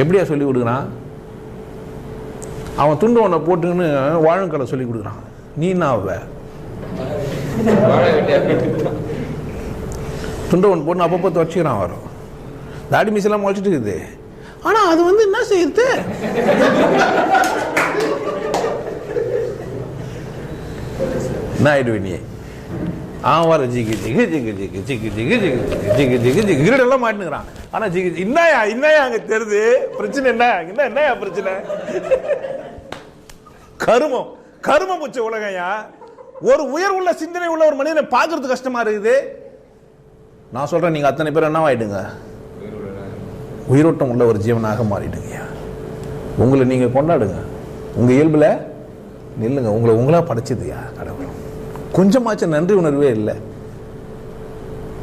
எப்படியா சொல்லி கொடுக்குறான் அவன் துண்டு ஒன்றை போட்டுன்னு வாழுங்கலை சொல்லி கொடுக்குறான். நீ என்ன துண்டு ஒன்று போட்டு அப்பப்போ துவச்சிக்கிறான் வரும் தாடி மீசெல்லாம் முளைச்சிட்டு இருக்குது. ஆனால் அது வந்து என்ன செய்யுது? என்ன ஆயிடுவே நீ? ஆவார வர ஜிகு ஜிகு ஜிகு ஜிகு ஜிகு ஜிகு ஜிகு ஜிகு ஜிகு ஜிகு கிரீடெல்லாம் மாட்டுங்கிறான் ஆனா ஜிகு ஜிகு- என்னயா என்னயா அங்க தெரியுது பிரச்சனை என்ன என்ன என்னயா பிரச்சனை கருமம் கருமம் பூச்ச உலகையா ஒரு உயர் உள்ள சிந்தனை உள்ள ஒரு மனிதனை பார்க்கறது கஷ்டமா இருக்குது நான் சொல்றேன் நீங்க அத்தனை பேர் என்னவாயிடுங்க உயிரோட்டம் உள்ள ஒரு ஜீவனாக மாறிடுங்கய்யா உங்களை நீங்க கொண்டாடுங்க உங்க இயல்புல நில்லுங்க உங்களை உங்களா படைச்சதுயா கடவுள் கொஞ்சமாச்சும் நன்றி உணர்வே இல்லை.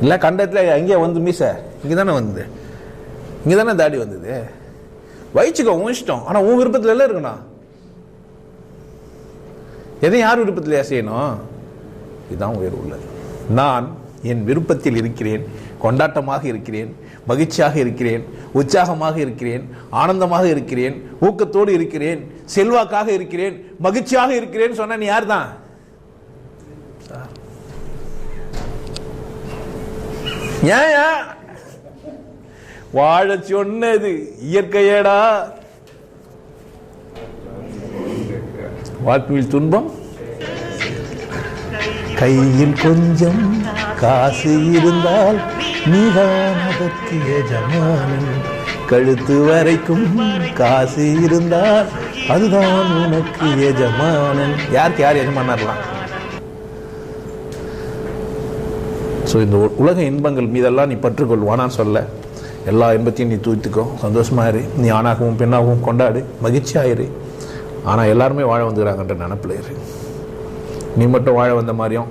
இல்லை கண்டத்தில் அங்கேயே வந்து மீச. இங்கே தானே வந்தது. இங்கே தானே தாடி வந்தது. வயிச்சுக்கோ உன் இஷ்டம். ஆனால் உன் விருப்பத்தில் எல்லாம் இருக்கணும். எதையும் யார் விருப்பத்திலையா செய்யணும் இதுதான் உயர்வு உள்ளது. நான் என் விருப்பத்தில் இருக்கிறேன். கொண்டாட்டமாக இருக்கிறேன். மகிழ்ச்சியாக இருக்கிறேன். உற்சாகமாக இருக்கிறேன். ஆனந்தமாக இருக்கிறேன். ஊக்கத்தோடு இருக்கிறேன். செல்வாக்காக இருக்கிறேன். மகிழ்ச்சியாக இருக்கிறேன் சொன்ன நீ யார் தான் ஏன் வாழ சொன்னது இயற்கையடா. வாழ்க்கையில் துன்பம்? கையில் கொஞ்சம் காசு இருந்தால் நீதான் அதற்கு எஜமானன். கழுத்து வரைக்கும் காசு இருந்தால் அதுதான் உனக்கு எஜமானன். யாருக்கு யார் எஜமானர்லாம்? ஸோ இந்த உலக இன்பங்கள் மீதெல்லாம் நீ பற்றுக்கொள்வானான்னு சொல்ல. எல்லா இன்பத்தையும் நீ தூய்த்துக்கோ. சந்தோஷமா இரு. நீ ஆணாகவும் பெண்ணாகவும் கொண்டாடு. மகிழ்ச்சியாயிரு ஆனால் எல்லாருமே வாழ வந்துக்கிறாங்கன்ற நினப்பில் இரு. நீ மட்டும் வாழ வந்த மாதிரியும்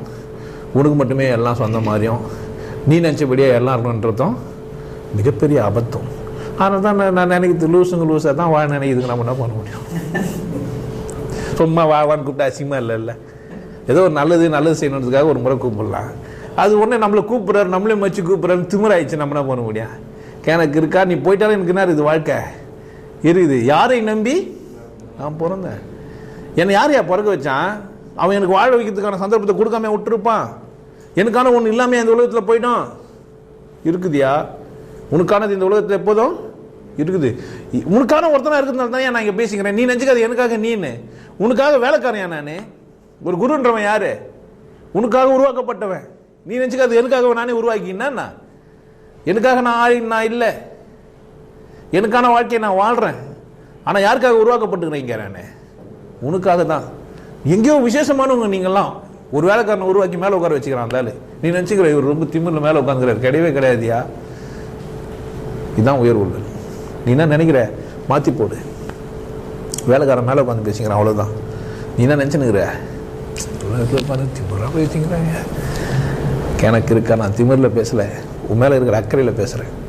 உனக்கு மட்டுமே எல்லாம் சொந்த மாதிரியும் நீ நினச்சபடியே எல்லாம் இருக்கணுன்றதும் மிகப்பெரிய அபத்தம். ஆனால் தான் நான் நான் நினைக்கிறது லூசுங்க லூஸாக தான் வாழ நினைக்கிறதுக்கு நம்ம என்ன பண்ண முடியும்? சும்மா வா வான்னு கூப்பிட்டா அசிங்கமாக இல்லை இல்லை. ஏதோ ஒரு நல்லது நல்லது செய்யணுன்றதுக்காக ஒரு முறை கூப்பிடலாம். அது உடனே நம்மளை கூப்பிட்றாரு நம்மளே மச்சு கூப்பிட்றாரு திமிராயிடுச்சு நம்ம என்ன பண்ண முடியும் எனக்கு இருக்கா? நீ போயிட்டாலும் எனக்கு என்ன இது வாழ்க்கை? இருக்குது. யாரை நம்பி? நான் பிறந்தேன். என்னை யார் யார் பிறக்க வச்சான்? அவன் எனக்கு வாழ வைக்கிறதுக்கான சந்தர்ப்பத்தை கொடுக்காம விட்டுருப்பான். எனக்கான ஒன்று இல்லாமல் இந்த உலகத்தில் போயிட்டோம் இருக்குதுயா? உனக்கானது இந்த உலகத்தில் எப்போதும் இருக்குது. உனக்கான ஒருத்தனா இருக்கிறதுனால தான் நான் இங்கே பேசிக்கிறேன். நீ நினச்சிக்காது எனக்காக நீன்னு உனக்காக வேலைக்காரன் நான்? ஒரு குருன்றவன் யாரு? உனக்காக உருவாக்கப்பட்டவன். நீ நினச்சிக்காது எனக்காக நானே உருவாக்கினா எனக்காக நான் ஆளி நான் இல்லை. எனக்கான வாழ்க்கையை நான் வாழ்கிறேன் ஆனால் யாருக்காக உருவாக்கப்பட்டுக்கிறேன் இங்கே நான்? உனக்காக தான் எங்கேயோ விசேஷமானவங்க நீங்கள்லாம் ஒரு வேலைக்காரனை உருவாக்கி மேலே உட்கார வச்சுக்கிறான் அந்த நீ நினச்சிக்கிற இவர் ரொம்ப திமிரில் மேலே உட்காந்துக்கிறார் கிடையவே கிடையாதியா? இதுதான் உயர்வுகள் நீ என்ன நினைக்கிற? மாற்றி போடு. வேலைக்காரன் மேலே உட்காந்து பேசிக்கிறான் அவ்வளோதான் நீ என்ன நினச்சினுக்கிற பேசிக்கிறாங்க. எனக்கு இருக்கா? நான் திமிரில் பேசலை. உன் மேலே இருக்கிற அக்கறையில் பேசுகிறேன்